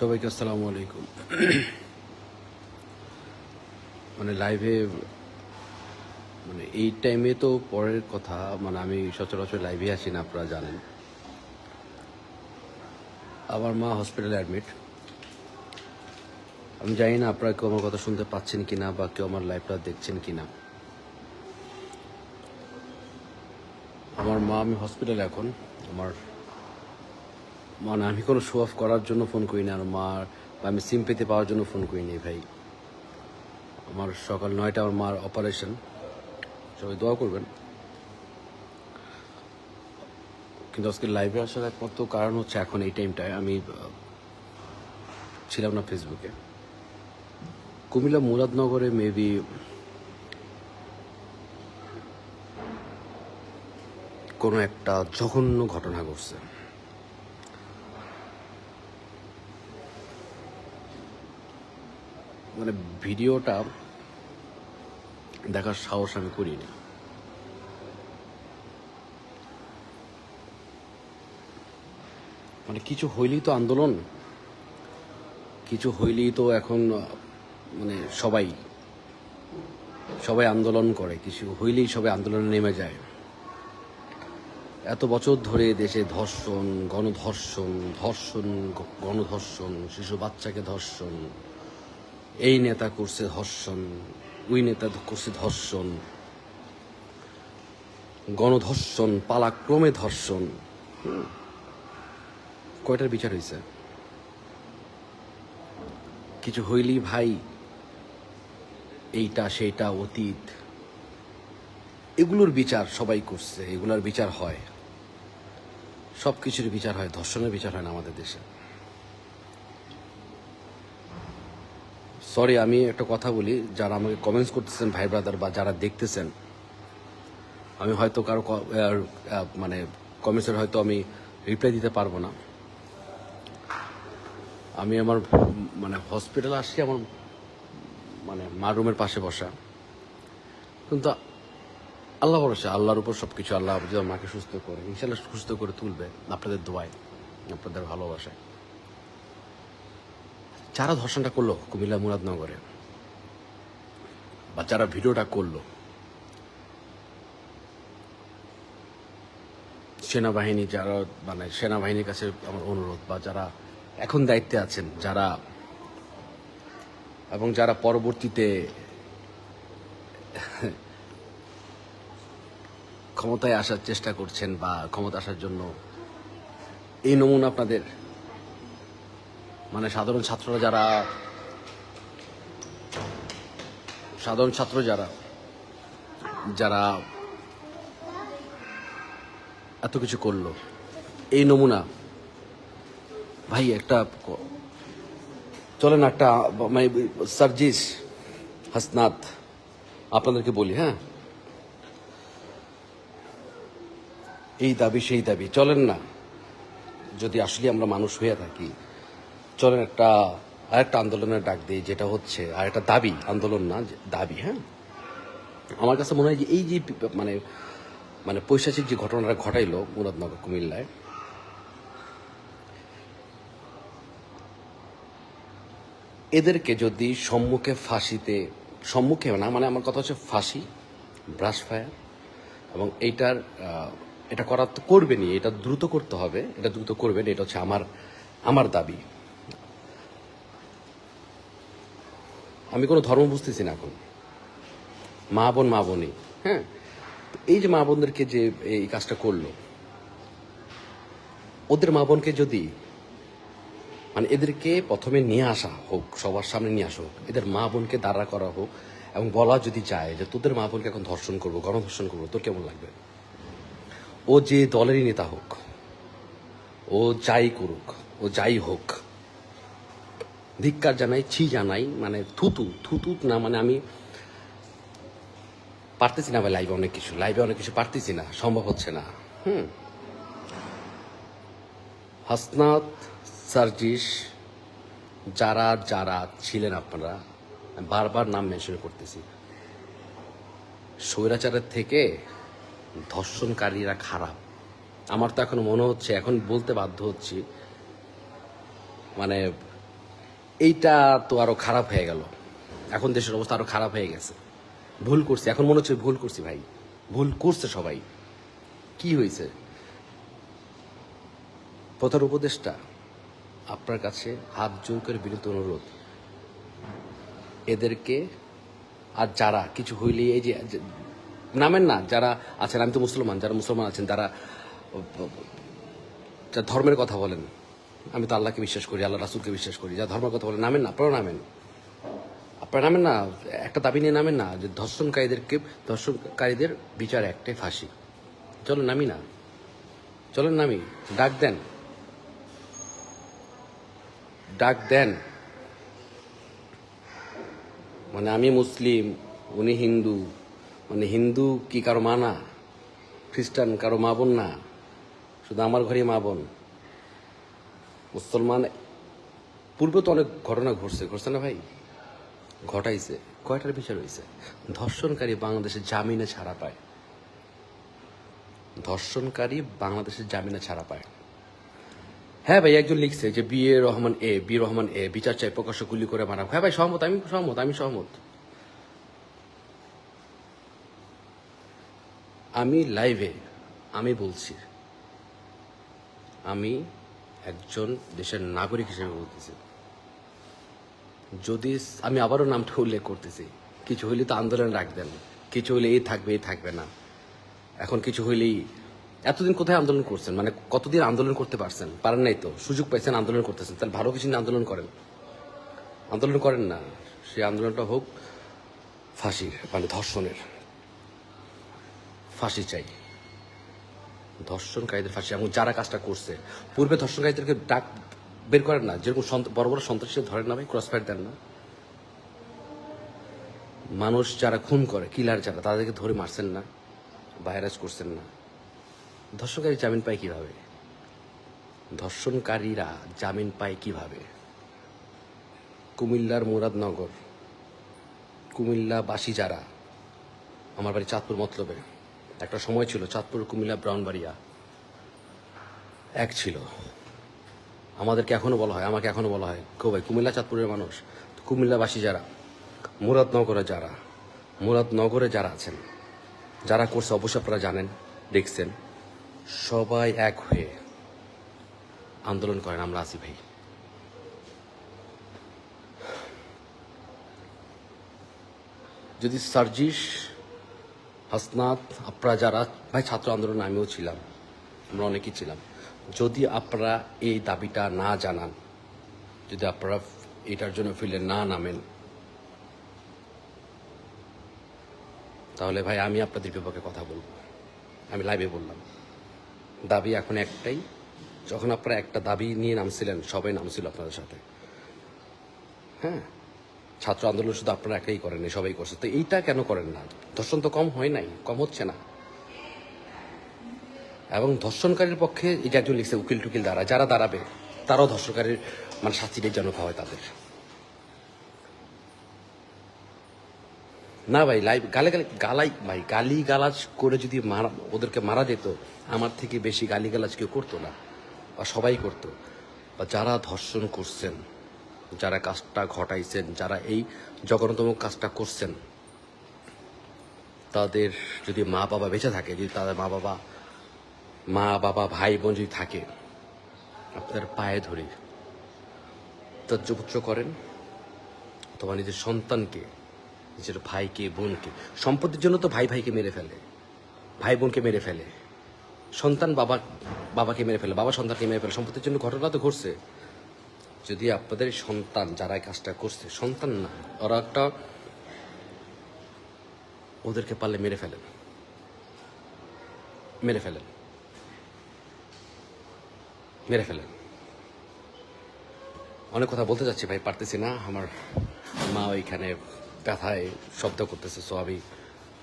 সবাইকে আসসালামু আলাইকুম। মানে লাইভে মানে এই টাইমে তো পরের কথা মানে আমি সচরাচর লাইভে আসি না, আপনারা জানেন। আমার মা হসপিটালে অ্যাডমিট আমি জানি না আপনারা কেউ আমার কথা শুনতে পাচ্ছেন কি না বা কেউ আমার লাইভটা দেখছেন কি না আমার মা, আমি হসপিটালে এখন। আমার মানে আমি কোনো শো অফ করার জন্য ফোন করি না আর মার বা আমি সিম্পেতে পাওয়ার জন্য ফোন করি নি ভাই। আমার সকাল নয়টা আমার মার অপারেশন সবাই দোয়া করবেন। কিন্তু আজকে লাইভে আসার একমাত্র কারণ হচ্ছে এখন এই টাইমটায় আমি ছিলাম না ফেসবুকে কুমিল্লা মুরাদনগরে মেবি কোনো একটা জঘন্য ঘটনা ঘটছে। মানে ভিডিওটা দেখার সাহস আমি করিনি। মানে কিছু হইলেই তো আন্দোলন, কিছু হইলেই তো এখন মানে সবাই সবাই আন্দোলন করে, কিছু হইলেই সবাই আন্দোলনে নেমে যায়। এত বছর ধরে দেশে ধর্ষণ, গণধর্ষণ ধর্ষণ, গণধর্ষণ, শিশু বাচ্চাকে ধর্ষণ এই নেতা করছে ধর্ষণ, ওই নেতা করছে ধর্ষণ, গণধর্ষণ, পালাক্রমে ধর্ষণ। কয়টার বিচার হয়েছে কিছু হইলি ভাই, এইটা সেইটা অতীত, এগুলোর বিচার সবাই করছে, এগুলোর বিচার হয়। সব কিছুর বিচার হয়, ধর্ষণের বিচার হয় না আমাদের দেশে। সরি আমি একটা কথা বলি। যারা আমাকে কমেন্টস করতেছেন, ভাই ব্রাদার বা যারা দেখতেছেন, আমি হয়তো কারও মানে কমেন্টসের হয়তো আমি রিপ্লাই দিতে পারব না। আমি আমার মানে হসপিটালে আসছি, আমার মানে মা রুমের পাশে বসা। কিন্তু আল্লাহ ভরসা, আল্লাহর উপর সব কিছু আল্লাহ মাকে সুস্থ করে ইনশাল্লাহ সুস্থ করে তুলবে আপনাদের দোয়ায়, আপনাদের ভালোবাসায়। যারা ধর্ষণটা করল কুমিল্লা মুরাদনগরে, বা যারা ভিডিওটা করল, সেনাবাহিনী যারা মানে সেনাবাহিনীর কাছে আমার অনুরোধ, বা যারা এখন দায়িত্বে আছেন, যারা, এবং যারা পরবর্তীতে ক্ষমতায় আসার চেষ্টা করছেন, বা ক্ষমতা আসার জন্য এই নমুনা আপনাদের মানে সাধারণ ছাত্ররা যারা, সাধারণ ছাত্র যারা যারা এত কিছু করল, এই নমুনা, ভাই একটা চলেন একটা মানে সার্জিস হাসনাত, আপনাদেরকে বলি হ্যাঁ? এই দাবি, সেই দাবি, চলেন না। যদি আসলে আমরা মানুষ হয়ে থাকি চলেন একটা, আরেকটা আন্দোলনের ডাক দিই, যেটা হচ্ছে, আর একটা দাবি, আন্দোলন না দাবি হ্যাঁ? আমার কাছে মনে হয় যে এই যে মানে মানে পৈশাচিক যে ঘটনাটা ঘটাইলো মুরাদনগর কুমিল্লায়, এদেরকে যদি সম্মুখে ফাঁসিতে, সম্মুখে না মানে আমার কথা হচ্ছে ফাঁসি, ব্রাশ ফায়ার, এবং এইটার এটা করা তো করবেনি এটা দ্রুত করতে হবে, এটা দ্রুত করবেন, এটা হচ্ছে আমার আমার দাবি। আমি কোনো ধর্ম বুঝতেছি না এখন। মা বোন, মা বোনই হ্যাঁ? এই যে মা বোনদেরকে যে এই কাজটা করল, ওদের মা বোনকে যদি মানে এদেরকে প্রথমে নিয়ে আসা হোক, সবার সামনে নিয়ে আসা হোক, এদের মা বোনকে দাঁড়া করা হোক, এবং বলা যদি চায় যে তোদের মা বোনকে এখন ধর্ষণ করব, গণধর্ষণ করব, তোর কেমন লাগবে? ও যে দলেরই নেতা হোক, ও যাই করুক, ও যাই হোক ধিক্কার জানাই, ছি জানাই মানে থুতু থুতু না মানে আমি পারতেছি না লাইভে অনেক কিছু। লাইভে অনেক কিছু পারতেছি না, সম্ভব হচ্ছে না। হুম। হাসনাত, সার্জিস, যারা যারা ছিলেন আপনারা বারবার নাম মেনশন করতেছি। স্বৈরাচারের থেকে ধর্ষণকারীরা খারাপ। আমার তো এখন মনে হচ্ছে, এখন বলতে বাধ্য হচ্ছি মানে এইটা তো আরও খারাপ হয়ে গেল। এখন দেশের অবস্থা আরও খারাপ হয়ে গেছে। ভুল করছি। এখন মনে হচ্ছে ভুল করছি ভাই। ভুল করছে সবাই। কি হয়েছে? প্রধান উপদেশটা আপনার কাছে হাত জোর করে বিনীত অনুরোধ। এদেরকে আর যারা, কিছু হইলে এই যে নামেন না, যারা আছেন, আমি তো মুসলমান, যারা মুসলমান আছেন যা ধর্মের কথা বলেন। আমি তো আল্লাহকে বিশ্বাস করি, আল্লাহ রাসুলকে বিশ্বাস করি। যা ধর্মের কথা বলে নামেন না আপনারা নামেন। আপনারা নামেন না, একটা দাবি নিয়ে নামেন না যে ধর্ষণকারীদেরকে ধর্ষণকারীদের বিচার একটাই ফাঁসি। চলো নামি না। চলেন নামি। ডাক দেন। ডাক দেন। মানে আমি মুসলিম, উনি হিন্দু। মানে হিন্দু কি কারও মা না? খ্রিস্টান কারও মা বোন না? শুধু আমার ঘরেই মা বোন। মুসলমান, পূর্বে তো অনেক ঘটনা ঘটছে। ঘটছে না ভাই? ঘটাইছে। কয়টার বিচার হয়েছে ধর্ষণকারী বাংলাদেশে জামিনে ছাড়া পায়। ধর্ষণকারী বাংলাদেশের জামিনে ছাড়া পায়। হ্যাঁ ভাই, একজন লিখছে যে B A Rahman A, B Rahman এ, বিচার চাই, প্রকাশ্য গুলি করে মারা। হ্যাঁ ভাই, সহমত, আমি সহমত আমি সহমত। আমি লাইভে আমি বলছি, আমি একজন দেশের নাগরিক হিসেবে বলতেছি। যদি আমি আবারও নামটা উল্লেখ করতেছি, কিছু হইলে তো আন্দোলন রাখবেন, কিছু হইলে এই থাকবে এই থাকবে না। এখন কিছু হইলেই এতদিন কোথায় আন্দোলন করছেন? মানে কতদিন আন্দোলন করতে পারছেন? পারেন নাই তো? সুযোগ পাইছেন আন্দোলন করতেছেন। তাহলে ভালো কিছু আন্দোলন করেন? আন্দোলন করেন না। সেই আন্দোলনটা হোক ফাঁসির মানে ধর্ষণের। ফাঁসি চাই। ধর্ষণকারীদের ফাঁসি, এবং যারা কাজটা করছে। পূর্বে ধর্ষণকারীদেরকে ডাক বের করেন না, যেরকম বড় বড় সন্ত্রাসী ধরেন না ক্রসফায়ার দেন না। মানুষ যারা খুন করে কিলার যারা, তাদেরকে ধরে মারছেন না ভাইরাস করছেন না। ধর্ষণকারী জামিন পায় কীভাবে? ধর্ষণকারীরা জামিন পায় কীভাবে? কুমিল্লার মুরাদনগর, কুমিল্লাবাসী যারা, আমার বাড়ি চাঁদপুর মতলবে। একটা সময় ছিল, চাঁদপুর, কুমিল্লা ব্রাউনবাড়িয়া এক ছিল। আমাদেরকে এখনও বলা হয়, আমাকে এখনও বলা হয় কেউ ভাই, কুমিল্লা, চাঁদপুরের মানুষ কুমিল্লাবাসী যারা মুরাদনগরে যারা মুরাদনগরে যারা আছেন, যারা করছে, অবশ্যই আপনারা জানেন, দেখছেন, সবাই এক হয়ে আন্দোলন করেন, আমরা আছি ভাই। যদি সার্জিস হাসনাত, আপনারা যারা, ভাই, ছাত্র আন্দোলনে আমিও ছিলাম, আমরা অনেকেই ছিলাম। যদি আপনারা এই দাবিটা না জানান, যদি আপনারা এটার জন্য ফিল্ডে না নামেন, তাহলে ভাই, আমি আপনাদের বিপক্ষে কথা বলব। আমি লাইভে বললাম। দাবি এখন একটাই, যখন আপনারা একটা দাবি নিয়ে নামছিলেন, সবাই নামছিল আপনাদের সাথে। হ্যাঁ? ছাত্র আন্দোলন শুধু আপনারা একাই করেন সবাই করছে। তো এইটা কেন করেন না? ধর্ষণ তো কম হয় নাই, কম হচ্ছে না। এবং ধর্ষণকারীর পক্ষে যে একজন লিখছে, উকিল টুকিল দ্বারা, যারা দাঁড়াবে, তারাও ধর্ষণকারীর মানে শাস্তিটাই যেন হয় তাদের। না ভাই লাইভ গালে গালে, গালাই, ভাই গালি গালাজ করে যদি মারা, ওদেরকে মারা যেত, আমার থেকে বেশি গালি গালাজ কেউ করতো না, বা সবাই করতো, বা যারা ধর্ষণ করছেন যারা কাজটা ঘটাইছেন, যারা এই জঘন্যতম কাজটা করছেন, তাদের যদি মা বাবা বেঁচে থাকে, যদি তাদের মা বাবা মা বাবা, ভাই বোন যদি থাকে আপনাদের পায়ে ধরে ত্যায্যপুত্র করেন অথবা নিজের সন্তানকে, নিজের ভাইকে, বোনকে, সম্পত্তির জন্য তো ভাই ভাইকে মেরে ফেলে, ভাই বোনকে মেরে ফেলে, সন্তান বাবা, বাবাকে মেরে ফেলে, বাবা সন্তানকে মেরে ফেলে, সম্পত্তির জন্য ঘটনা তো ঘটছে। যদি আপনাদের সন্তান যারা কাজটা করছে, সন্তান না, ওরা একটা ওদেরকে পারলে মেরে ফেলেন। মেরে ফেলেন। মেরে ফেলেন। অনেক কথা বলতে যাচ্ছি ভাই, পারতেছি না। আমার মা ওইখানে ব্যথায় শব্দ করতেছে সো আমি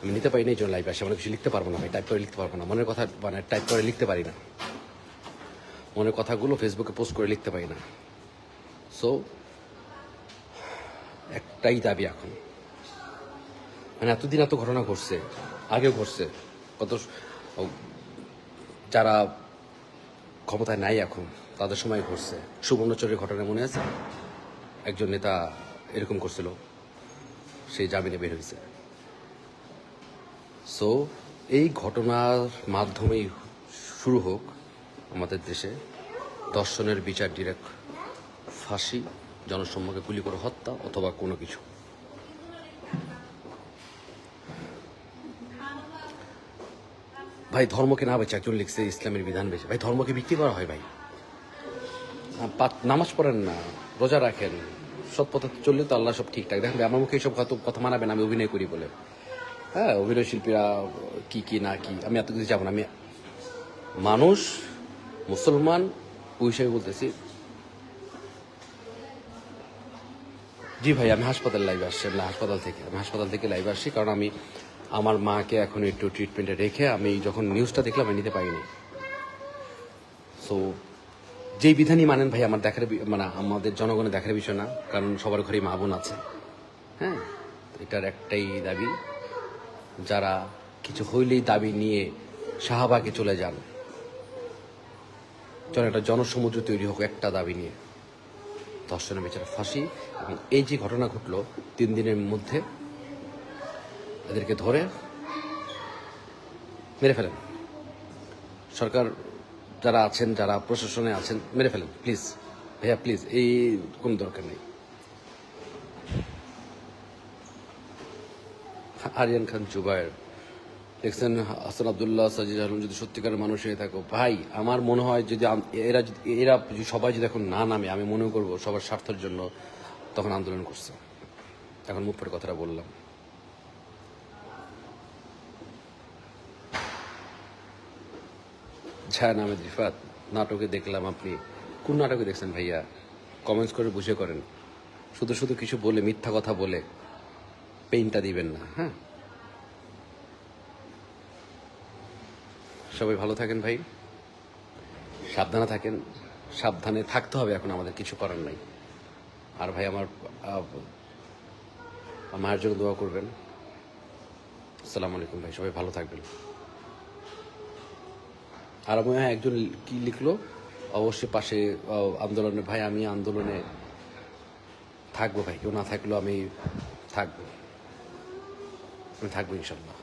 আমি নিতে পারি না এই জন্য লাইভে আসে। অনেক কিছু লিখতে পারব না ভাই টাইপ করে লিখতে পারব না। মনের কথা মানে টাইপ করে লিখতে পারি না। মনের কথাগুলো ফেসবুকে পোস্ট করে লিখতে পারি না। সো একটাই দাবি এখন। মানে এতদিন এত ঘটনা ঘটছে, আগেও ঘটছে, কত যারা ক্ষমতায় নাই এখন, তাদের সময় ঘটছে। সুবর্ণচরের ঘটনা মনে আছে? একজন নেতা এরকম করছিল সেই জামিনে বের হয়েছে। সো এই ঘটনার মাধ্যমেই শুরু হোক আমাদের দেশে। দর্শনের বিচার ডিরেক্ট ফাঁসি, জনসম্মুখে গুলি করে হত্যা অথবা কোনো কিছু? ভাই, ধর্মকে না বেছে একজন লিখছে ইসলামের বিধান বেছে ভাই, ধর্মকে বিক্রি করা হয় ভাই। নামাজ পড়েন না, রোজা রাখেন, সৎ পথে চললে তো আল্লাহ সব ঠিকঠাক। দেখেন আমার মুখে এইসব কথা মানাবেন আমি অভিনয় করি বলে। হ্যাঁ অভিনয় শিল্পীরা কি কি, না, কি, আমি এত কিছু যাব না। আমি মানুষ, মুসলমান, ওই হিসেবে বলতেছি জি ভাই, আমি হাসপাতাল লাইভে আসছি না হাসপাতাল থেকে, আমি হাসপাতাল থেকে লাইভে আসছি কারণ আমি আমার মাকে এখন একটু ট্রিটমেন্টে রেখে আমি যখন নিউজটা দেখলাম, আমি নিতে পারিনি। সো যেই বিধানই মানেন ভাই, আমার দেখার মানে আমাদের জনগণের দেখার বিষয় না, কারণ সবার ঘরেই মা বোন আছে। হ্যাঁ এটার একটাই দাবি, যারা কিছু হইলেই দাবি নিয়ে শাহবাগে চলে যান। যেন একটা জনসমুদ্র তৈরি হোক, একটা দাবি নিয়ে। ধর্ষণের বিচারে ফাঁসি এবং এই যে ঘটনা ঘটলো তিন দিনের মধ্যে, এদেরকে ধরে মেরে ফেলেন। সরকার যারা আছেন, যারা প্রশাসনে আছেন, মেরে ফেলেন। প্লিজ, ভাইয়া, প্লিজ, এই কোনো দরকার নেই। আরিয়ান খান জুবায়ের দেখছেন হাসান আবদুল্লাহ, সাজিদ আলম যদি সত্যিকারের মানুষ হয়ে থাকো। ভাই, আমার মনে হয় যদি এরা এরা সবাই যদি এখন না নামে, আমি মনে করব সবার স্বার্থের জন্য তখন আন্দোলন করছে। এখন মুখ করে কথাটা বললাম। ছায়া নামে রিফাত, নাটকে দেখলাম আপনি। কোন নাটকে দেখছেন ভাইয়া? কমেন্টস করে বুঝে করেন। শুধু শুধু কিছু বলে, মিথ্যা কথা বলে পেইনটা দিবেন না হ্যাঁ? সবাই ভালো থাকেন ভাই। সাবধানে থাকেন। সাবধানে থাকতে হবে এখন, আমাদের কিছু করার নাই। আর ভাই আমার মায়ের জন্য দোয়া করবেন। আসসালামু আলাইকুম ভাই, সবাই ভালো থাকবেন। আর আমি হ্যাঁ একজন কি লিখলো? অবশ্যই পাশে আন্দোলনে, ভাই আমি আন্দোলনে থাকব ভাই। কেউ না থাকলেও আমি থাকব। আমি থাকব ইনশাল্লাহ।